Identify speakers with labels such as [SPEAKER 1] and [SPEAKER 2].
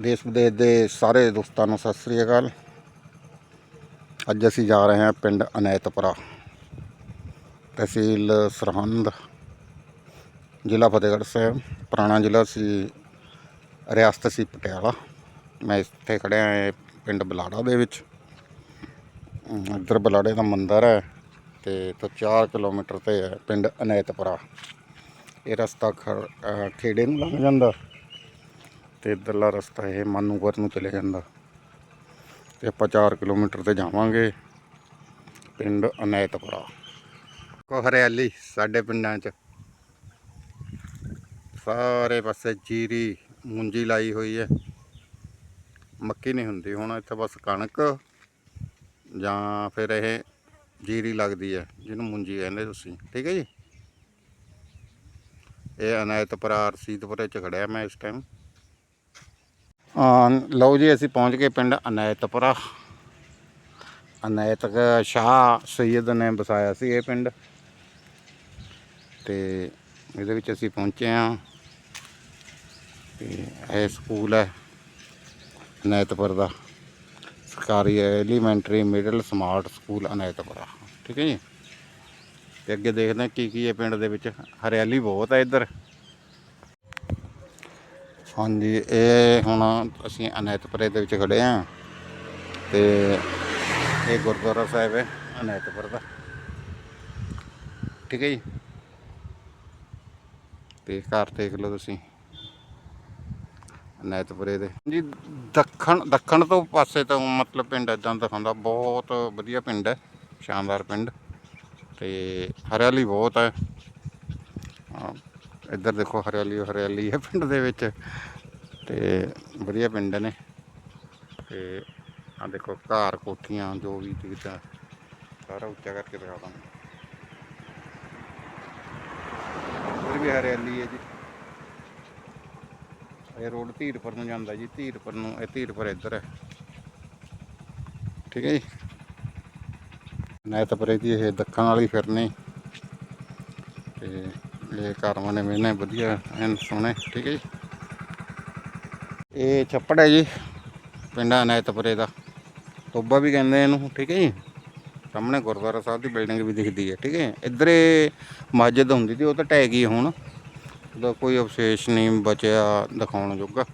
[SPEAKER 1] ਦੇਸ਼ ਵਿਦੇਸ਼ ਦੇ ਸਾਰੇ ਦੋਸਤਾਂ ਨੂੰ ਸਤਿ ਸ੍ਰੀ ਅਕਾਲ। ਅੱਜ ਅਸੀਂ ਜਾ ਰਹੇ ਹਾਂ ਪਿੰਡ ਅਨੈਤਪੁਰਾ ਤਹਿਸੀਲ ਸਰਹੰਦ, ਜ਼ਿਲ੍ਹਾ ਫਤਿਹਗੜ੍ਹ ਸਾਹਿਬ। ਪੁਰਾਣਾ ਜ਼ਿਲ੍ਹਾ ਸੀ, ਰਿਆਸਤ ਸੀ ਪਟਿਆਲਾ। ਮੈਂ ਇੱਥੇ ਖੜਿਆ ਹਾਂ ਪਿੰਡ ਬਲਾੜਾ ਦੇ ਵਿੱਚ। ਇੱਧਰ ਬਲਾੜੇ ਦਾ ਮੰਦਿਰ ਹੈ ਤੇ ਤੋਂ 4 ਕਿਲੋਮੀਟਰ ਤੇ ਹੈ ਪਿੰਡ ਅਨੈਤਪੁਰਾ। ਇਹ ਰਸਤਾ ਖਰ- ਅਹ ਖੇੜੇ ਨੂੰ ਲੰਘ ਜਾਂਦਾ। ਤੇ ਇੱਧਰਲਾ ਰਸਤਾ ਇਹ ਮਾਨੂਗਰ ਨੂੰ ਚਲੇ ਜਾਂਦਾ। ਤੇ ਆਪਾਂ 4 ਕਿਲੋਮੀਟਰ ਤੇ ਜਾਵਾਂਗੇ ਪਿੰਡ ਅਨੈਤਪੁਰਾ। ਕੋ ਹਰਿਆਲੀ ਸਾਡੇ ਪਿੰਡਾਂ 'ਚ। ਸਾਰੇ ਪਾਸੇ ਜੀਰੀ ਮੁੰਜੀ ਲਾਈ ਹੋਈ ਹੈ। ਮੱਕੀ ਨਹੀਂ ਹੁੰਦੀ, ਹੁਣ ਇੱਥੇ ਬਸ ਕਣਕ ਜਾਂ ਫਿਰ ਇਹ ਜੀਰੀ ਲੱਗਦੀ ਹੈ, ਜਿਹਨੂੰ ਮੁੰਜੀ ਕਹਿੰਦੇ ਤੁਸੀਂ, ਠੀਕ ਹੈ ਜੀ? ਇਹ ਅਨਾਇਤਪੁਰਾ ਰਸੀਦਪੁਰੇ ਚ ਖੜਿਆ ਮੈਂ ਇਸ ਟਾਈਮ ਲਓ ਜੀ, ਅਸੀਂ ਪਹੁੰਚ ਗਏ ਪਿੰਡ ਅਨੈਤਪੁਰਾ। ਅਨੈਤਕ ਸ਼ਾਹ ਸੈਦ ਨੇ ਵਸਾਇਆ ਸੀ ਇਹ ਪਿੰਡ। ਤੇ ਇਹਦੇ ਵਿੱਚ ਅਸੀਂ ਪਹੁੰਚੇ ਹਾਂ। ਤੇ ਇਹ ਸਕੂਲ ਹੈ ਅਨੈਤਪੁਰ ਦਾ। ਸਰਕਾਰੀ elementary middle smart school Anaitpura. ਠੀਕ ਹੈ ਜੀ? ਤੇ ਅੱਗੇ ਦੇਖਦੇ ਹਾਂ ਕੀ ਕੀ ਹੈ ਪਿੰਡ ਦੇ ਵਿੱਚ। ਹਰਿਆਲੀ ਬਹੁਤ ਹੈ ਇੱਧਰ। ਹਾਂਜੀ, ਇਹ ਹੁਣ ਅਸੀਂ ਅਨੈਤਪੁਰੇ ਦੇ ਵਿੱਚ ਖੜੇ ਹਾਂ ਤੇ ਇਹ ਗੁਰਦੁਆਰਾ ਸਾਹਿਬ ਹੈ, ਅਨੈਤਪੁਰ ਦਾ। ਠੀਕ ਹੈ ਜੀ? ਤੇ ਘਰ ਦੇਖ ਲਓ ਤੁਸੀਂ, ਅਨੈਤਪੁਰੇ ਦੇ। ਜੀ, ਦੱਖਣ ਦੱਖਣ ਤੋਂ ਪਾਸੇ ਤੋਂ ਮਤਲਬ ਪਿੰਡ ਇਦਾਂ ਦਿਖਾਉਂਦਾ ਬਹੁਤ ਵਧੀਆ ਪਿੰਡ ਹੈ, ਸ਼ਾਨਦਾਰ ਪਿੰਡ। ਤੇ ਹਰਿਆਲੀ ਬਹੁਤ ਹੈ। ਇੱਧਰ ਦੇਖੋ ਹਰਿਆਲੀ ਓ ਹਰਿਆਲੀ ਹੈ ਪਿੰਡ ਦੇ ਵਿੱਚ। ਤੇ ਵਧੀਆ ਪਿੰਡ ਨੇ। ਤੇ ਆ ਦੇਖੋ ਘਰ ਕੋਠੀਆਂ, ਜੋ ਵੀ ਦਿਖਦਾ ਸਾਰਾ ਉੱਚਾ ਕਰਕੇ ਦਿਖਾ ਦਾਂਗੇ। ਇੱਧਰ ਵੀ ਹਰਿਆਲੀ ਹੈ ਜੀ। ਇਹ ਰੋਡ ਧੀਰਪੁਰ ਨੂੰ ਜਾਂਦਾ ਜੀ, ਧੀਰਪੁਰ ਨੂੰ, ਇਹ ਧੀਰਪੁਰ ਇੱਧਰ ਹੈ। ਠੀਕ ਹੈ ਜੀ। ਨੈਤਪੁਰੇ ਦੀ ਇਹ ਦੱਖਣ ਵਾਲੀ ਫਿਰਨੀ। ਤੇ ਇਹ ਘਰ ਬਣੇ ਹੋਏ ਵਧੀਆ, ਐਨ ਸੋਹਣੇ, ਠੀਕ ਹੈ ਜੀ। ਇਹ ਛੱਪੜ ਹੈ ਜੀ, ਪਿੰਡ ਅਨੈਤਪੁਰੇ ਦਾ। ਤੋਬਾ ਵੀ ਕਹਿੰਦੇ ਇਹਨੂੰ, ਠੀਕ ਹੈ ਜੀ। ਸਾਹਮਣੇ ਗੁਰਦੁਆਰਾ ਸਾਹਿਬ ਦੀ ਬਿਲਡਿੰਗ ਵੀ ਦਿਖਦੀ ਹੈ, ਠੀਕ ਹੈ। ਇੱਧਰ ਮਸਜਿਦ ਹੁੰਦੀ ਸੀ, ਉਹ ਤਾਂ ਟਹਿ ਗਈ ਹੁਣ। ਉਹਦਾ ਕੋਈ ਅਵਸ਼ੇਸ਼ ਨਹੀਂ ਬਚਿਆ ਦਿਖਾਉਣ ਜੋਗਾ।